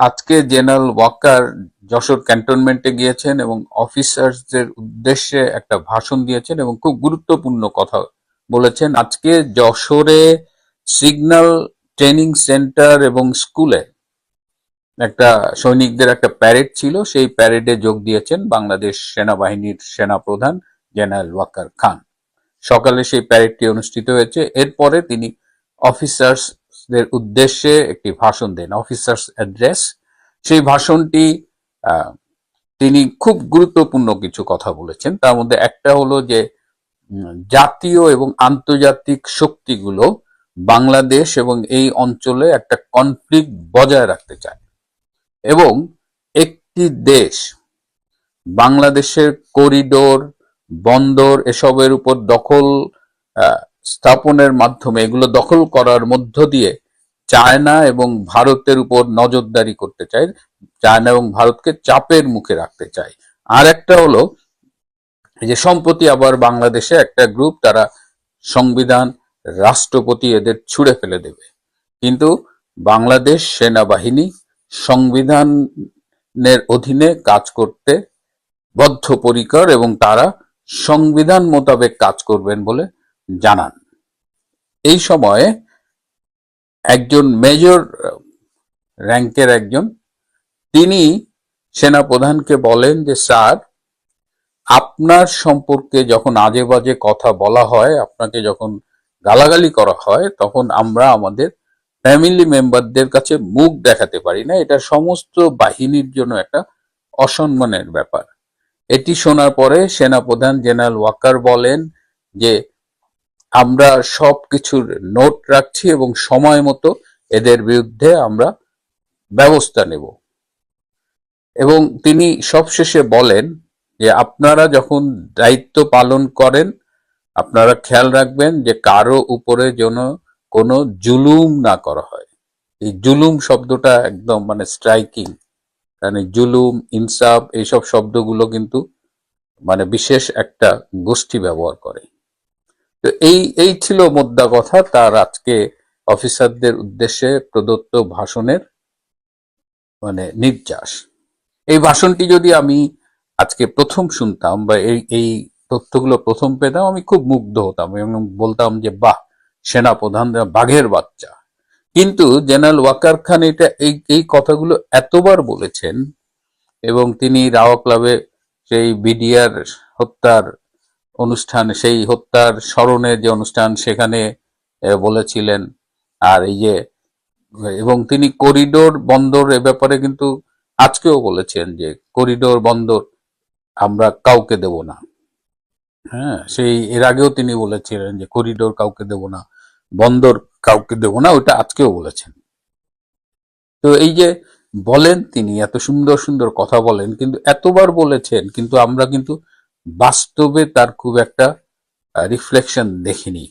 আজকে জেনারেল ওয়াকার যশোর ক্যান্টনমেন্টে গিয়েছেন এবং অফিসার্সদের উদ্দেশ্যে একটা ভাষণ দিয়েছেন এবং খুব গুরুত্বপূর্ণ কথা বলেছেন। আজকে যশোরে সিগন্যাল ট্রেনিং সেন্টার এবং স্কুলে একটা সৈনিকদের একটা প্যারেড ছিল, সেই প্যারেডে যোগ দিয়েছেন বাংলাদেশ সেনাবাহিনীর সেনাপ্রধান জেনারেল ওয়াকার খান। সকালে সেই প্যারেডটি অনুষ্ঠিত হয়েছে। এরপরে তিনি অফিসার্সদের উদ্দেশ্যে একটি ভাষণ দেন অফিসার্স অ্যাড্রেস সেই ভাষণটি তিনি খুব গুরুত্বপূর্ণ কিছু কথা বলেছেন। তার মধ্যে একটা হলো যে জাতীয় এবং আন্তর্জাতিক শক্তিগুলো বাংলাদেশ এবং এই অঞ্চলে একটা কনফ্লিক্ট বজায় রাখতে চায়। এবং একটি দেশ, বাংলাদেশের করিডোর বন্দর, এসবের উপর দখল স্থাপনের মাধ্যমে এগুলো দখল করার মধ্য দিয়ে চায়না এবং ভারতের উপর নজরদারি করতে চায়, চায়না এবং ভারতকে চাপের মুখে রাখতে চায়। আর একটা হলো যে সম্প্রতি আবার বাংলাদেশে একটা গ্রুপ, তারা সংবিধান, রাষ্ট্রপতি এদের ছুঁড়ে ফেলে দেবে। কিন্তু বাংলাদেশ সেনাবাহিনী সংবিধানের অধীনে কাজ করতে বদ্ধপরিকর এবং তারা সংবিধান মোতাবেক কাজ করবেন বলে জানান। এই সময়ে একজন মেজর, র্যাঙ্কের একজন, তিনি সেনাপ্রধানকে বলেন যে, স্যার, আপনার সম্পর্কে যখন আজে বাজে কথা বলা হয়, আপনাকে যখন গালাগালি করা হয়, তখন আমরা আমাদের ফ্যামিলি মেম্বারদের কাছে মুখ দেখাতে পারি না। এটা সমস্ত বাহিনীর জন্য একটা অসম্মানের ব্যাপার। এটি শোনার পরে সেনাপ্রধান জেনারেল ওয়াকার বলেন যে আমরা সব কিছুর নোট রাখছি এবং সময় মতো এদের বিরুদ্ধে আমরা ব্যবস্থা নেব। এবং তিনি সবশেষে বলেন যে আপনারা যখন দায়িত্ব পালন করেন, আপনারা খেয়াল রাখবেন যে কারও উপরে যেন কোনো জুলুম না করা হয়। এই জুলুম শব্দটা একদম মানে স্ট্রাইকিং মানে জুলুম, ইনসাফ, এইসব শব্দগুলো কিন্তু মানে বিশেষ একটা গোষ্ঠী ব্যবহার করে। তো এই এই ছিল মোদ্দা কথা তার আজকে অফিসারদের উদ্দেশ্যে প্রদত্ত ভাষণের মানে নির্যাস। এই ভাষণটি যদি আমি আজকে প্রথম শুনতাম বা এই এই তথ্যগুলো প্রথম পেতাম, আমি খুব মুগ্ধ হতাম এবং বলতাম যে, বাহ সেনা প্রধান বাঘের বাচ্চা। কিন্তু জেনারেল ওয়াকার খান এটা, এই এই কথাগুলো এতবার বলেছেন এবং তিনি রাওয়া ক্লাবে সেই বিডিআর হত্যার অনুষ্ঠান, সেই হত্যার স্মরণে যে অনুষ্ঠান সেখানে বলেছিলেন। আর এই যে, এবং তিনি করিডোর বন্দর এ ব্যাপারে কিন্তু আজকেও বলেছেন যে, করিডোর বন্দর আমরা কাউকে দেব না। হ্যাঁ সেই, এর আগেও তিনি বলেছিলেন যে, করিডোর কাউকে দেব না, বন্দর কাউকে দেব না ওটা আজকেও বলেছেন। তো এই যে, বলেন তিনি, এত সুন্দর সুন্দর কথা বলেন, কিন্তু এতবার বলেছেন, কিন্তু আমরা কিন্তু বাস্তবে তার খুব একটা রিফ্লেকশন দেখিনি।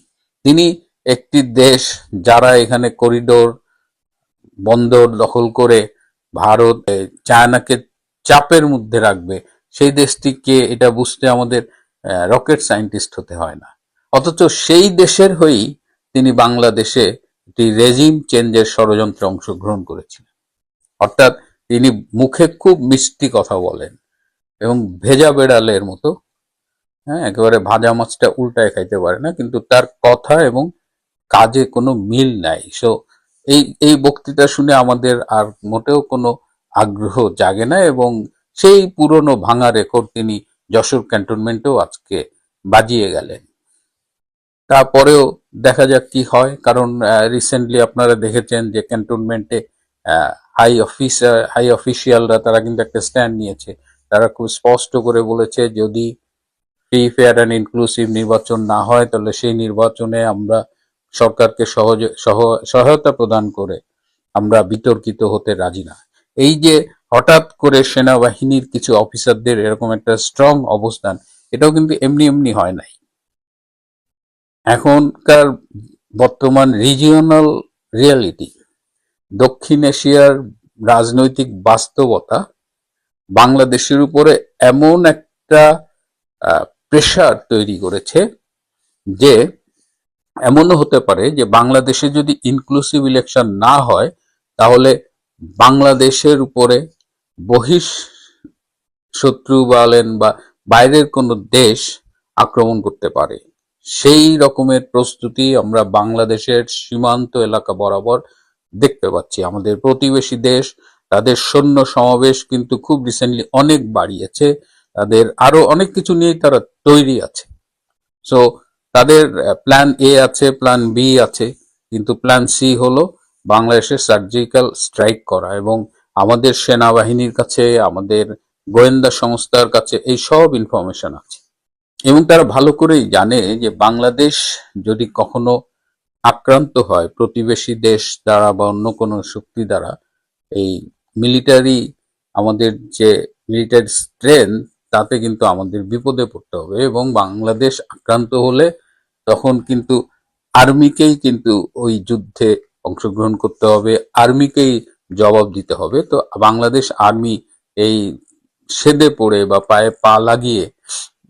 তিনি একটি দেশ যারা এখানে করিডোর বন্দর দখল করে ভারত চায়নাকে চাপের মধ্যে রাখবে, সেই দেশটিকে এটা বুঝতে আমাদের রকেট সায়েন্টিস্ট হতে হয় না। অথচ সেই দেশের হয়েই তিনি বাংলাদেশে একটি রেজিম চেঞ্জের ষড়যন্ত্রে অংশগ্রহণ করেছিলেন। অর্থাৎ তিনি মুখে খুব মিষ্টি কথা বলেন। এবং ভেজা বেড়ালের মতো। হ্যাঁ একেবারে ভাজা মাছটা উল্টায় খাইতে পারে না, কিন্তু তার কথা এবং কাজে কোনো মিল নাই। সো এই এই বক্তৃতা শুনে আমাদের আর মোটেও কোনো আগ্রহ জাগে না এবং সেই পুরনো ভাঙা রেকর্ড তিনি যশোর ক্যান্টনমেন্টেও আজকে বাজিয়ে গেলেন। তারপরেও দেখা যাক কি হয়, কারণ রিসেন্টলি আপনারা দেখেছেন যে ক্যান্টনমেন্টে হাই অফিসার হাই অফিসিয়ালরা তারা কিন্তু একটা স্ট্যান্ড নিয়েছে। তারা খুব স্পষ্ট করে বলেছে, যদি ফ্রি ফেয়ার অ্যান্ড ইনক্লুসিভ নির্বাচন না হয়, তাহলে সেই নির্বাচনে আমরা সরকারকে সহজ, সহ- সহায়তা প্রদান করে আমরা বিতর্কিত হতে রাজি না। এই যে হঠাৎ করে সেনাবাহিনীর কিছু অফিসারদের এরকম একটা স্ট্রং অবস্থান, এটাও কিন্তু এমনি এমনি হয় নাই। এখনকার বর্তমান রিজিওনাল রিয়ালিটি দক্ষিণ এশিয়ার রাজনৈতিক বাস্তবতা বাংলাদেশের উপরে এমন একটা প্রেশার তৈরি করেছে যে, এমনও হতে পারে যে বাংলাদেশে যদি ইনক্লুসিভ ইলেকশন না হয়, তাহলে বাংলাদেশের উপরে বহিষ শত্রু বলেন বা বাইরের কোনো দেশ আক্রমণ করতে পারে। সেই রকমের প্রস্তুতি আমরা বাংলাদেশের সীমান্ত এলাকা বরাবর দেখতে পাচ্ছি। আমাদের প্রতিবেশী দেশ তাদের সৈন্য সমাবেশ কিন্তু খুব রিসেন্টলি অনেক বাড়িয়েছে। তাদের আরও অনেক কিছু নিয়ে তারা তৈরি আছে। সো তাদের প্ল্যান এ আছে প্ল্যান বি আছে, কিন্তু প্ল্যান সি হলো বাংলাদেশের সার্জিক্যাল স্ট্রাইক করা এবং আমাদের সেনাবাহিনীর কাছে, আমাদের গোয়েন্দা সংস্থার কাছে এই সব ইনফরমেশন আছে। এবং তারা ভালো করেই জানে যে বাংলাদেশ যদি কখনো আক্রান্ত হয়, প্রতিবেশী দেশ দ্বারা বা অন্য কোনো শক্তি দ্বারা, এই মিলিটারি আমাদের যে মিলিটারি স্ট্রেংথ তাতে কিন্তু আমাদের বিপদে পড়তে হবে এবং বাংলাদেশ আক্রান্ত হলে তখন কিন্তু আর্মিকেই কিন্তু ওই যুদ্ধে অংশগ্রহণ করতে হবে আর্মিকেই জবাব দিতে হবে। তো বাংলাদেশ আর্মি এই সেদে পড়ে বা পায়ে পা লাগিয়ে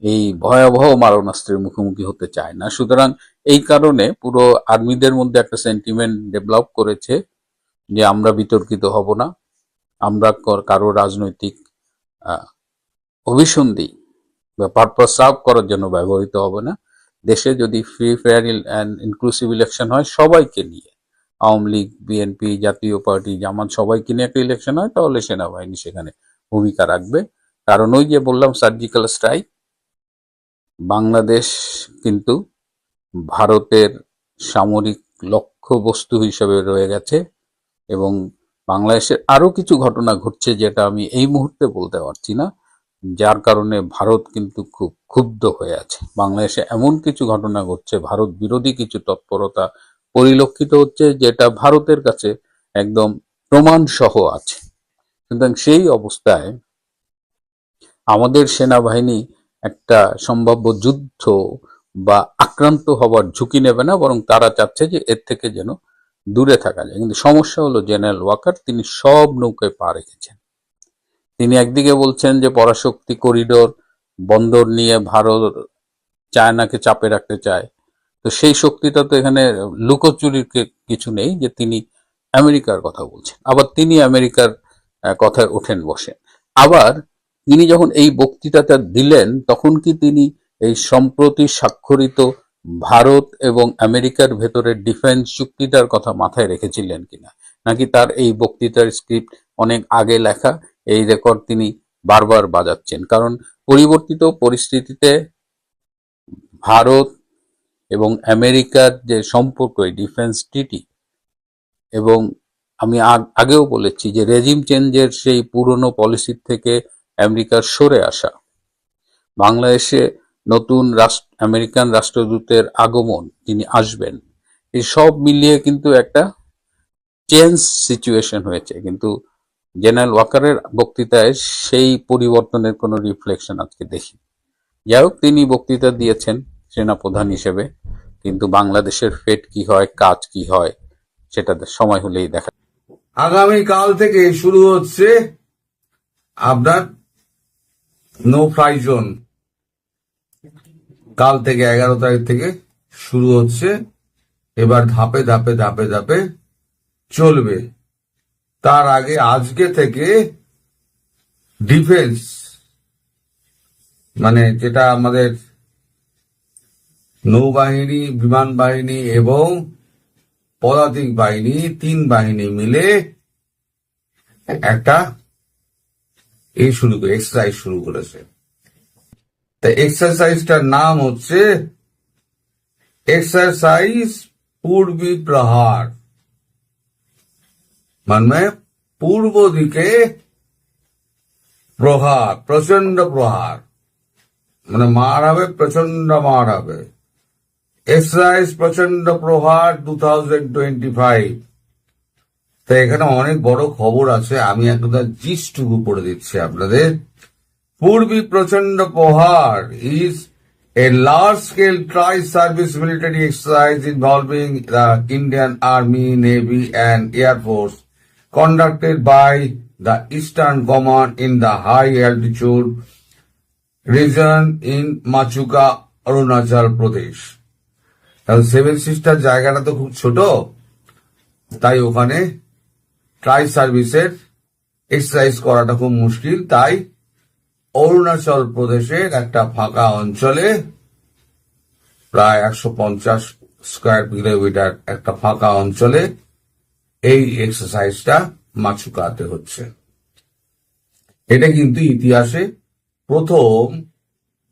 এই ভয়াবহ মারণাস্ত্রের মুখোমুখি হতে চায় না। সুতরাং এই কারণে পুরো আর্মিদের মধ্যে একটা সেন্টিমেন্ট ডেভেলপ করেছে যে আমরা বিতর্কিত হব না। আমরা কর- রাজনৈতিক অভিসন্ধি বা পারপাস সার্ভ করার জন্য ব্যবহৃত হবে না। দেশে যদি free fair and inclusive election হয়, সবাইকে নিয়ে, আওয়ামী লীগ বিএনপি জাতীয় পার্টি, জামাত, সবাইকে নিয়ে একটা ইলেকশন হয়, তাহলে সেনাবাহিনী সেখানে ভূমিকা রাখবে। কারণ ওই যে বললাম সার্জিক্যাল স্ট্রাইক বাংলাদেশ কিন্তু ভারতের সামরিক লক্ষ্যবস্তু হিসেবে রয়ে গেছে এবং বাংলাদেশের আরও কিছু ঘটনা ঘটছে যেটা আমি এই মুহূর্তে বলতে পারছি না, যার কারণে ভারত কিন্তু খুব ক্ষুব্ধ হয়ে আছে। বাংলাদেশে এমন কিছু ঘটনা ঘটছে, ভারত বিরোধী কিছু তৎপরতা পরিলক্ষিত হচ্ছে যেটা ভারতের কাছে একদম প্রমাণ সহ আছে। সুতরাং সেই অবস্থায় আমাদের সেনাবাহিনী একটা সম্ভাব্য যুদ্ধ বা আক্রান্ত হবার ঝুঁকি নেবে না, বরং তারা চাচ্ছে যে এর থেকে যেন দূরে থাকা যায়। কিন্তু সমস্যা হলো জেনারেল ওয়াকার, তিনি সব নৌকায় পা রেখেছেন। তিনি একদিকে বলছেন যে পরাশক্তি করিডোর বন্দর নিয়ে ভারত চায়নাকে চাপে রাখতে চায়। তো সেই শক্তিটা তো এখানে লুকোচুরির কিছু নেই যে তিনি আমেরিকার কথা বলছেন। আবার তিনি আমেরিকার কথায় ওঠেন বসেন আবার তিনি যখন এই বক্তৃতাটা দিলেন, তখন কি তিনি এই সম্প্রতি স্বাক্ষরিত ভারত এবং আমেরিকার ভেতরের ডিফেন্স চুক্তিটার কথা মাথায় রেখেছিলেন কিনা? নাকি তার এই বক্তৃতার স্ক্রিপ্ট অনেক আগে লেখা, এই রেকর্ড তিনি বারবার বাজাচ্ছেন? কারণ পরিবর্তিত পরিস্থিতিতে ভারত এবং আমেরিকার যে সম্পর্ক ডিফেন্স ট্রিটি এবং আমি আগেও বলেছি যে রেজিম চেঞ্জের সেই পুরনো পলিসি থেকে আমেরিকার সরে আসা, বাংলাদেশে নতুন রাষ্ট্র আমেরিকান রাষ্ট্রদূতের আগমন, তিনি আসবেন। এই সব মিলিয়ে কিন্তু একটা চেঞ্জ সিচুয়েশন হয়েছে। কিন্তু জেনারেল ওয়াকারের বক্তৃতায় সেই পরিবর্তনের কোনো রিফ্লেকশন আজকে দেখি। যাই হোক, তিনি বক্তৃতা দিয়েছেন সেনাপ্রধান হিসেবে, কিন্তু বাংলাদেশের ফেট কি হয়, কাজ কি হয়, সেটা সময় হলেই দেখা আগামী কাল থেকে শুরু হচ্ছে আপনার নো ফ্লাই জোন কাল থেকে এগারো তারিখ থেকে শুরু হচ্ছে। এবার ধাপে ধাপে ধাপে ধাপে চলবে। তার আগে আজকে থেকে ডিফেন্স মানে যেটা আমাদের নৌবাহিনী, বিমান বাহিনী এবং পদাতিক বাহিনী, তিন বাহিনী মিলে একটা এই শুরু করে এক্সারসাইজ শুরু করেছে। তা এক্সারসাইজটার নাম হচ্ছে এক্সারসাইজ পূর্বী প্রহার মানে পূর্ব দিকে প্রহার প্রচণ্ড প্রহার। মানে মার হবে প্রচণ্ড মার হবে। এক্সারসাইজ প্রচণ্ড প্রহার টু থাউজেন্ড টোয়েন্টি ফাইভ তো এখানে অনেক বড় খবর আছে, আমি একটা জিস্টুকু পড়ে দিচ্ছি আপনাদের। Purvi Prachand Prahar is a large-scale tri-service military exercise involving the Indian Army, Navy and Air Force conducted by the Eastern Command in the high altitude region in Machuka, Arunachal Pradesh. কারণ seven sister জায়গাটা তো খুব ছোট তাই ওখানে try সার্ভিসের exercise করাটা খুব মুশকিল তাই অরুণাচল প্রদেশের একটা ফাঁকা অঞ্চলে প্রায় একশো পঞ্চাশ স্কোয়ার কিলোমিটার একটা ফাঁকা অঞ্চলে এই এক্সারসাইজটা মাছুকাতে হচ্ছে। এটা কিন্তু ইতিহাসে প্রথম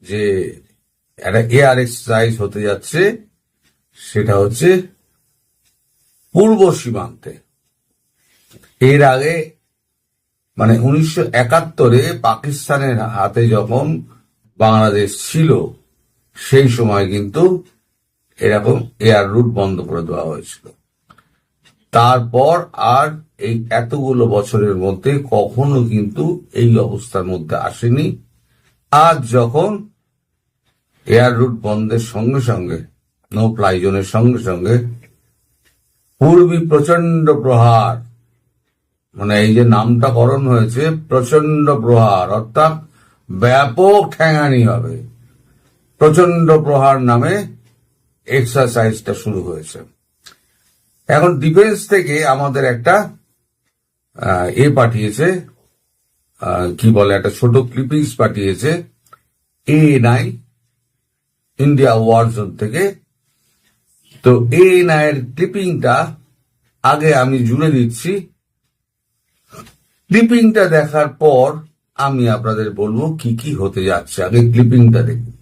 যে একটা এয়ার এক্সারসাইজ হতে যাচ্ছে, সেটা হচ্ছে পূর্ব সীমান্তে। এর আগে মানে উনিশশো একাত্তরে পাকিস্তানের হাতে যখন বাংলাদেশ ছিল, সেই সময় কিন্তু এরকম এয়ার রুট বন্ধ করে দেওয়া হয়েছিল। তারপর আর এই এতগুলো বছরের মধ্যে কখনো কিন্তু এই অবস্থার মধ্যে আসেনি। আজ যখন এয়ার রুট বন্ধের সঙ্গে সঙ্গে নো ফ্লাই জোনের সঙ্গে সঙ্গে, পূর্বী প্রচণ্ড প্রহার মানে এই যে নামটা করণ হয়েছে প্রচণ্ড প্রহার, অর্থাৎ ব্যাপক ঠ্যাঙানি হবে। প্রচণ্ড প্রহার নামে এক্সারসাইজটা শুরু হয়েছে। এখন ডিফেন্স থেকে আমাদের একটা এ পাঠিয়েছে কি বলে, একটা ছোট ক্লিপিংস পাঠিয়েছে এ নাই ইন্ডিয়া ওয়ার জোন থেকে। তো এ নাইয়ের ক্লিপিংটা আগে আমি জুড়ে দিচ্ছি। ক্লিপিংটা দেখার পর আমি আপনাদের বলব কি কি হতে যাচ্ছে। আগে ক্লিপিংটা দেখুন।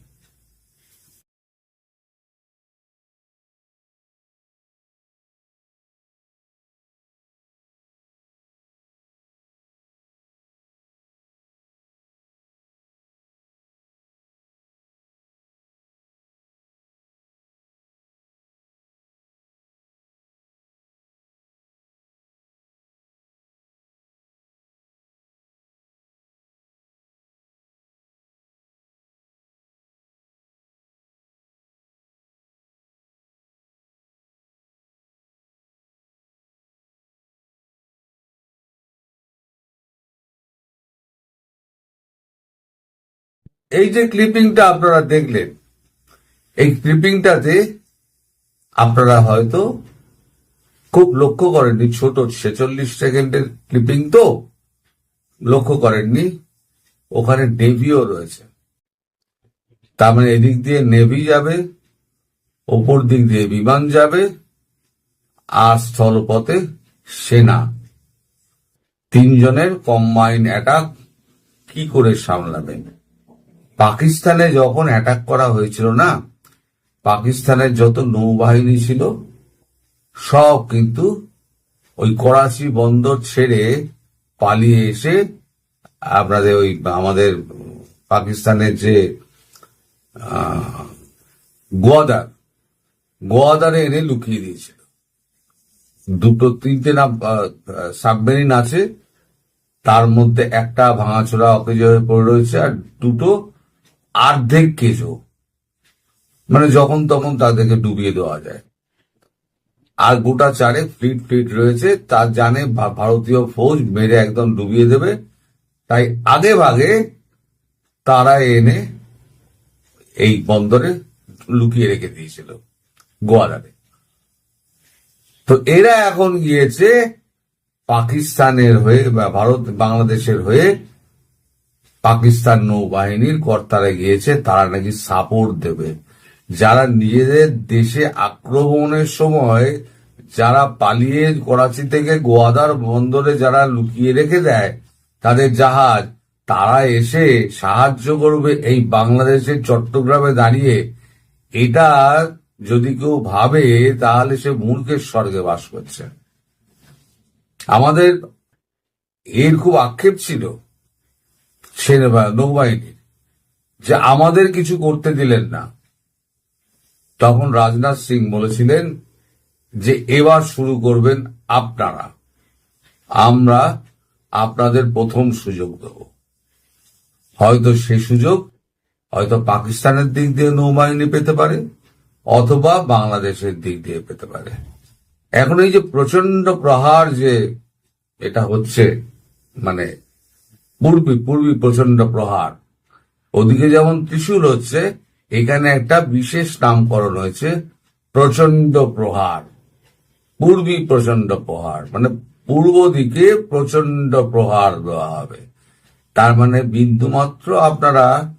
এই যে ক্লিপিংটা আপনারা দেখলেন, এই ক্লিপিংটাতে আপনারা হয়তো খুব লক্ষ্য করেননি, ছোট ছেচল্লিশ সেকেন্ডের ক্লিপিং তো লক্ষ্য করেননি, ওখানে নেভিও রয়েছে। তার মানে এদিক দিয়ে নেভি যাবে, ওপর দিক দিয়ে বিমান যাবে, আর স্থলপথে সেনা। তিনজনের কম্বাইন অ্যাটাক কি করে সামলাবেন? পাকিস্তানে যখন অ্যাটাক করা হয়েছিল না, পাকিস্তানের যত নৌবাহিনী ছিল, সব কিন্তু ওই করাচি বন্দর ছেড়ে পালিয়ে এসে আপনাদের ওই আমাদের পাকিস্তানের যে গোয়াদার, গোয়াদারে এনে লুকিয়ে দিয়েছিল। দুটো, তিনটে না সাবমেরিন আছে, তার মধ্যে একটা ভাঙাচোরা অকেজ হয়ে পড়ে রয়েছে আর দুটো অর্ধেক কেজো। মানে যখন তখন তাদেরকে ডুবিয়ে দেওয়া যায়। আর গোটা চারে ফ্লিট ফ্লিট রয়েছে তার জানে ভারতীয় ফৌজ মেরে একদম ডুবিয়ে দেবে। তাই আগে ভাগে তারা এনে এই বন্দরে লুকিয়ে রেখে দিয়েছিল গোয়ালারে তো এরা এখন গিয়েছে পাকিস্তানের হয়ে বা ভারত, বাংলাদেশের হয়ে পাকিস্তান নৌবাহিনীর কর্তারা গিয়েছে, তারা নাকি সাপোর্ট দেবে। যারা নিজেদের দেশে আক্রমণের সময় যারা পালিয়ে করাচি থেকে গোয়াদার বন্দরে যারা লুকিয়ে রেখে দেয়, তাদের জাহাজ, তারা এসে সাহায্য করবে এই বাংলাদেশের চট্টগ্রামে দাঁড়িয়ে। এটা যদি কেউ ভাবে, তাহলে সে মূর্খের স্বর্গে বাস করছে। আমাদের এর খুব আক্ষেপ ছিল। সেনা নৌবাহিনীর যে আমাদের কিছু করতে দিলেন না। তখন রাজনাথ সিং বলেছিলেন যে, এবার শুরু করবেন আপনারা। আমরা আপনাদের প্রথম সুযোগ দেব। হয়তো সে সুযোগ হয়তো পাকিস্তানের দিক দিয়ে নৌবাহিনী পেতে পারে, অথবা বাংলাদেশের দিক দিয়ে পেতে পারে। এখন এই যে প্রচণ্ড প্রহার যে এটা হচ্ছে মানে পূর্বী পূর্বী প্রচণ্ড প্রহার। ওদিকে যেমন ত্রিশূল হচ্ছে, এখানে একটা বিশেষ নামকরণ হয়েছে প্রচণ্ড প্রহার। পূর্বী প্রচণ্ড প্রহার মানে পূর্ব দিকে প্রচণ্ড প্রহার দেওয়া হবে। তার মানে বিন্দুমাত্র আপনারা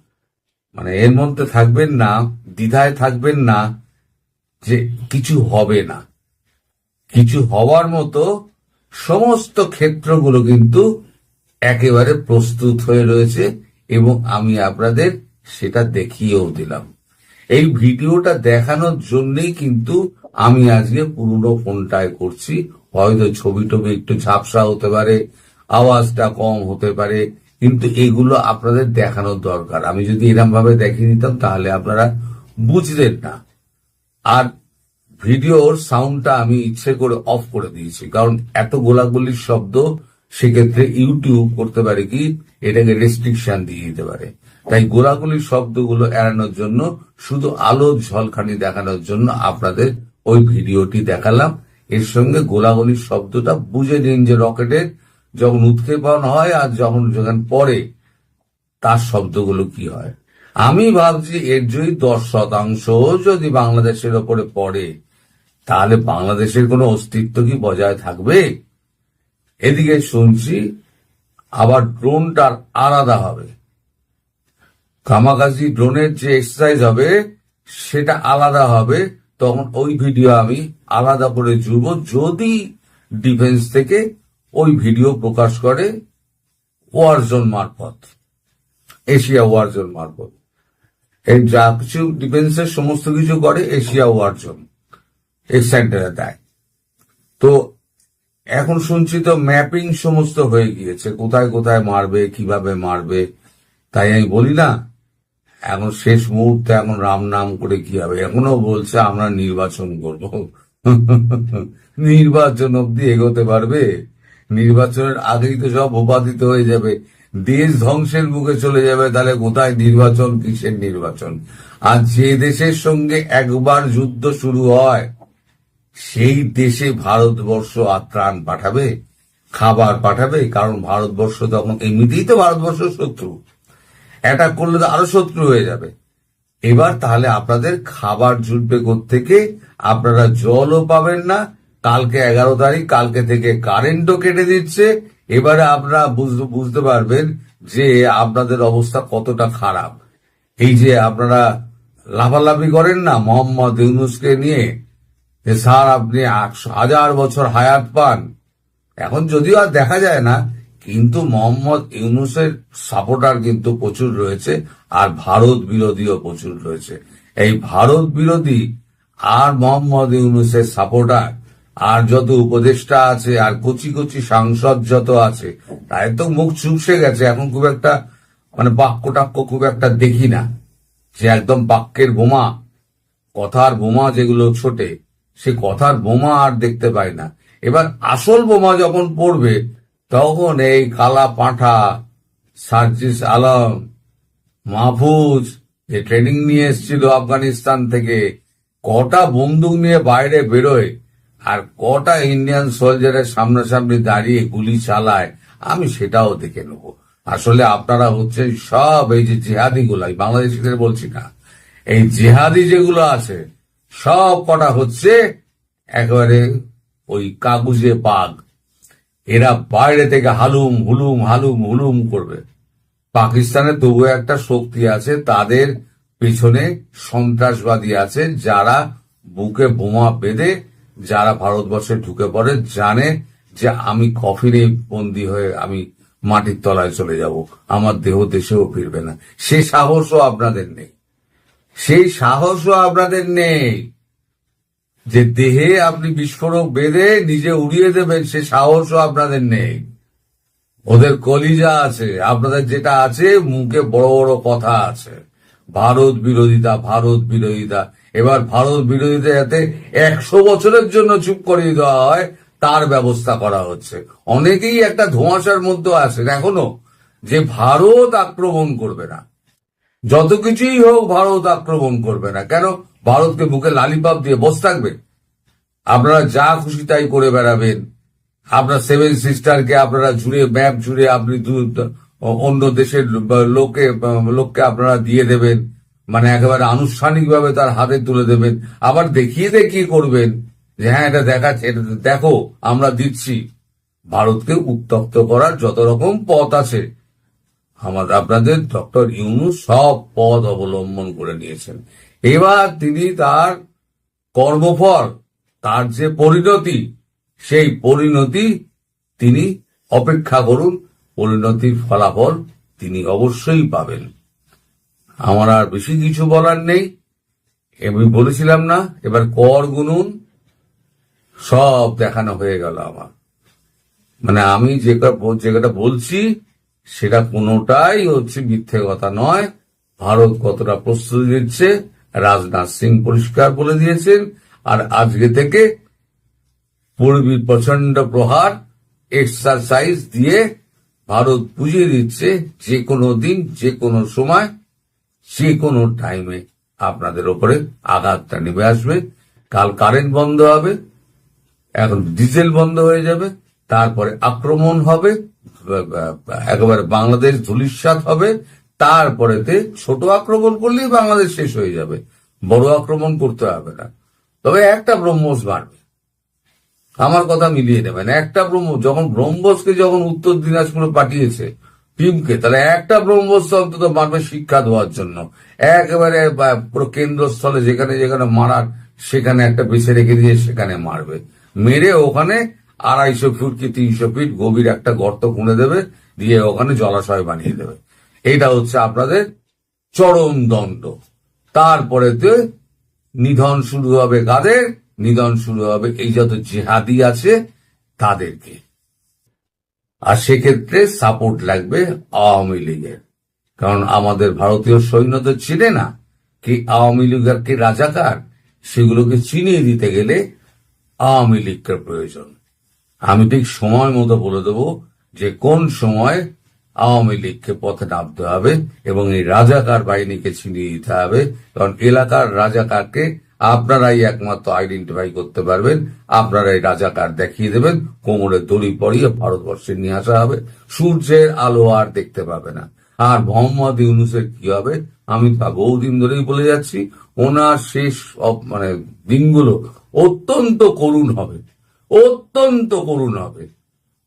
মানে এর মধ্যে থাকবেন না, দ্বিধায় থাকবেন না, যে কিছু হবে না। কিছু হওয়ার মতো সমস্ত ক্ষেত্রগুলো কিন্তু একেবারে প্রস্তুত হয়ে রয়েছে এবং আমি আপনাদের সেটা দেখিয়েও দিলাম। এই ভিডিওটা দেখানোর জন্যই কিন্তু আমি আজকে পুরনো ফোনটায় করছি। হয়তো ছবি টবি একটু ঝাপসা হতে পারে, আওয়াজটা কম হতে পারে, কিন্তু এগুলো আপনাদের দেখানোর দরকার। আমি যদি এরম ভাবে দেখিয়ে দিতাম তাহলে আপনারা বুঝতেন না। আর ভিডিওর সাউন্ডটা আমি ইচ্ছে করে অফ করে দিয়েছি, কারণ এত গোলাগুলির শব্দ সেক্ষেত্রে ইউটিউব করতে পারে কি? এটাকে রেস্ট্রিকশন দিয়ে দিতে পারে। তাই গোলাগুলির শব্দগুলো এড়ানোর জন্য, শুধু আলো ঝলখানি দেখানোর জন্য আপনাদের ওই ভিডিওটি দেখালাম। এর সঙ্গে গোলাগুলির শব্দটা বুঝে নিন যে রকেটের যখন উৎক্ষেপণ হয় আর যখন যখন পরে তার শব্দগুলো কি হয়। আমি ভাবছি এর যদি দশ শতাংশ যদি বাংলাদেশের ওপরে পড়ে, তাহলে বাংলাদেশের কোনো অস্তিত্ব কি বজায় থাকবে? এদিকে শুনছি আবার ড্রোনটার আলাদা হবে। কামাকাজি ড্রোনের যে এক্সারসাইজ হবে, সেটা আলাদা হবে। তখন ওই ভিডিও আমি আলাদা করে জুড়ব। যদি ডিফেন্স থেকে ওই ভিডিও প্রকাশ করে ওয়ারজন মারফত এশিয়া ওয়ারজন মারফত। এই যা কিছু ডিফেন্সের সমস্ত কিছু করে এশিয়া ওয়ারজন এই সেন্টারে দেয়। তো এখন শুনছি তো ম্যাপিং সমস্ত হয়ে গিয়েছে। কোথায় কোথায় মারবে, কীভাবে মারবে, তাই আমি বলি না। এখন শেষ মুহূর্তে এখন রাম নাম করে কি হবে? এখনও বলছে আমরা নির্বাচন করব। নির্বাচন অব্দি এগোতে পারবে? নির্বাচনের আগেই তো সব উপাদিত হয়ে যাবে। দেশ ধ্বংসের মুখে চলে যাবে, তাহলে কোথায় নির্বাচন, কিসের নির্বাচন? আর যে দেশের সঙ্গে একবার যুদ্ধ শুরু হয় সেই দেশে ভারতবর্ষ আত্রাণ পাঠাবে, খাবার পাঠাবে, কারণ ভারতবর্ষ তখন এমনিতেই তো ভারতবর্ষ শত্রু। অ্যাটাক করলে তো আরও শত্রু হয়ে যাবে। এবার তাহলে আপনাদের খাবার জুটবে থেকে আপনারা জলও পাবেন না। কালকে এগারো তারিখ, কালকে থেকে কারেন্টও কেটে দিচ্ছে। এবারে আপনারা বুঝ- বুঝতে পারবেন যে আপনাদের অবস্থা কতটা খারাপ। এই যে আপনারা লাফালাফি করেন না মোহাম্মদ ইউনুসকে নিয়ে যে স্যার আপনি হাজার বছর হায়াত পান। এখন যদিও আর দেখা যায় না, কিন্তু মোহাম্মদ ইউনুসের সাপোর্টার কিন্তু প্রচুর রয়েছে আর ভারত বিরোধীও প্রচুর রয়েছে। এই ভারত বিরোধী আর মোহাম্মদ ইউনুসের সাপোর্টার আর যত উপদেষ্টা আছে আর কচি কচি সাংসদ যত আছে তাই তো মুখ চুপসে গেছে। এখন খুব একটা মানে বাক্য টাক্য খুব একটা দেখি না যে একদম বাক্যের বোমা, কথার বোমা যেগুলো ছোটে সে কথার বোমা আর দেখতে পাই না। এবার আসল বোমা যখন পড়বে, তখন এই কালা পাঁঠা সার্জিস আলম, মাহফুজ, যে ট্রেনিং নিয়ে এসেছিল আফগানিস্তান থেকে, কটা বন্দুক নিয়ে বাইরে বেরোয় আর কটা ইন্ডিয়ান সোলজারের সামনাসামনি দাঁড়িয়ে গুলি চালায়, আমি সেটাও দেখে নেব। আসলে আপনারা হচ্ছে সব এই যে জেহাদি গুলাই, বাংলাদেশিদের বলছি না, এই জেহাদি যেগুলো আছে সব কটা হচ্ছে একেবারে ওই কাগুজে বাঘ। এরা বাইরে থেকে হালুম হুলুম হালুম হুলুম করবে। পাকিস্তানে তবু একটা শক্তি আছে, তাদের পেছনে সন্ত্রাসবাদী আছে, যারা বুকে বোমা বেঁধে, যারা ভারতবর্ষে ঢুকে পড়ে, জানে যে আমি কফিনে বন্দি হয়ে আমি মাটির তলায় চলে যাব। আমার দেহ দেশেও ফিরবে না। সে সাহসও আপনাদের নেই। সেই সাহসও আপনাদের নেই। যে দেহে আপনি বিস্ফোরক বেঁধে নিজে উড়িয়ে দেবেন, সে সাহসও আপনাদের নেই। ওদের কলিজা আছে, আপনাদের যেটা আছে, মুখে বড় বড় কথা আছে। ভারত বিরোধিতা ভারত বিরোধিতা। এবার ভারত বিরোধিতা যাতে একশো বছরের জন্য চুপ করিয়ে দেওয়া হয়, তার ব্যবস্থা করা হচ্ছে। অনেকেই একটা ধোঁয়াশার মধ্যে আছেন এখনও, যে ভারত আক্রমণ করবে না। যত কিছুই হোক ভারত আক্রমণ করবে না। কেন? ভারতকে বুকে লালিপাপ দিয়ে বসে থাকবে। আপনারা যা খুশি তাই করে বেড়াবেন। আপনার সেভেন সিস্টারকে আপনারা জুড়ে ম্যাপ জুড়ে আপনি অন্য দেশের লোকে, লোককে আপনারা দিয়ে দেবেন। মানে একেবারে আনুষ্ঠানিকভাবে তার হাতে তুলে দেবেন। আবার দেখিয়ে দেখিয়ে করবেন যে হ্যাঁ এটা দেখাচ্ছে, এটা দেখো, আমরা দিচ্ছি। ভারতকে উত্তপ্ত করার যত রকম পথ আছে। আমাদের, আপনাদের ডক্টর ইউনুস সব পথ অবলম্বন করে নিয়েছেন। এবার তিনি তার কর্মফল, তার যে পরিণতি, সেই পরিণতি তিনি অপেক্ষা করুন, পরিণতির ফলাফল তিনি অবশ্যই পাবেন। আমার আর বেশি কিছু বলার নেই। আমি বলেছিলাম না, এবার কর গুনুন, সব দেখানো হয়ে গেল আমার। মানে আমি যে ক- যে কথা বলছি সেটা কোনোটাই হচ্ছে মিথ্যে কথা নয়। ভারত কতটা প্রস্তুতি দিচ্ছে রাজনাথ সিং পরিষ্কার বলে দিয়েছেন। আর আজকে থেকে পূর্বীর প্রচণ্ড প্রহার এক্সারসাইজ দিয়ে ভারত বুঝিয়ে দিচ্ছে, যে কোনো দিন, যে কোনো সময়, যে কোনো টাইমে আপনাদের ওপরে আঘাতটা নেমে আসবে। কাল কারেন্ট বন্ধ হবে, এখন ডিজেল বন্ধ হয়ে যাবে, তারপরে আক্রমণ হবে একেবারে বাংলাদেশ ধুলিস্বাত হবে, তারপরেতে ছোট আক্রমণ করলেই বাংলাদেশ শেষ হয়ে যাবে। বড় আক্রমণ করতে হবে না। তবে একটা ব্রহ্মোস মারবে। আমার কথা মিলিয়ে নেবেন। একটা ব্রহ্ম যখন ব্রহ্মোসকে যখন উত্তর দিনাজপুরে পাঠিয়েছে টিমকে, তাহলে একটা ব্রহ্মোস অন্তত মারবে শিক্ষা দেওয়ার জন্য। একেবারে কেন্দ্রস্থলে যেখানে যেখানে মারার, সেখানে একটা বেছে রেখে দিয়ে সেখানে মারবে। মেরে ওখানে আড়াইশো ফুট কি তিনশো ফিট গভীর একটা গর্ত খুঁড়ে দেবে, দিয়ে ওখানে জলাশয় বানিয়ে দেবে। এটা হচ্ছে আপনাদের চরম দণ্ড। তারপরেতে নিধন শুরু হবে কাদের? নিধন শুরু হবে এই যত জেহাদি আছে তাদেরকে। আর সেক্ষেত্রে সাপোর্ট লাগবে আওয়ামী লীগের। কারণ আমাদের ভারতীয় সৈন্য তো চিনে না কি আওয়ামী লীগের কি রাজাকার। সেগুলোকে চিনিয়ে দিতে গেলে আওয়ামী লীগের প্রয়োজন। আমি ঠিক সময় মতো বলে দেবো যে কোন সময় আওয়ামী লীগকে পথে নামতে হবে এবং এই রাজাকার বাহিনীকে ছিনিয়ে দিতে হবে। কারণ এলাকার রাজাকারকে আপনারাই একমাত্র আইডেন্টিফাই করতে পারবেন, আপনারাই রাজাকার দেখিয়ে দেবেন, কোমরে দড়ি পরিয়ে ভারতবর্ষে নিয়ে আসা হবে। সূর্যের আলো আর দেখতে পাবে না। আর মোহাম্মদ ইউনুসের কি হবে? আমি তা বহুদিন ধরেই বলে যাচ্ছি, ওনার শেষ মানে দিনগুলো অত্যন্ত করুণ হবে। অত্যন্ত করুণ হবে।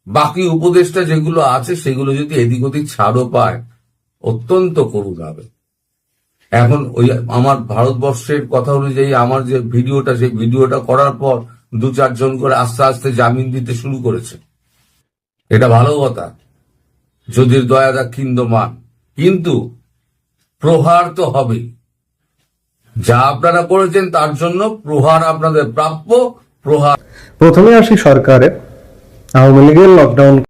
বাকি উপদেশটা যেগুলো আছে, সেগুলো যদি এদিক ওদিক ছাড়ও পায়, অত্যন্ত করুণ হবে। এখন ওই আমার ভারতবর্ষের কথা অনুযায়ী আমার যে ভিডিওটা, সেই ভিডিওটা করার পর দু চারজন করে আস্তে আস্তে জামিন দিতে শুরু করেছে। এটা ভালো কথা। যদি দয়া দাক্ষিণ্য মান কিন্তু প্রহার তো হবেই। যা আপনারা করেছেন, তার জন্য প্রহার আপনাদের প্রাপ্য। প্রহার প্রথমে আসি সরকারের আওয়ামী লীগের লকডাউন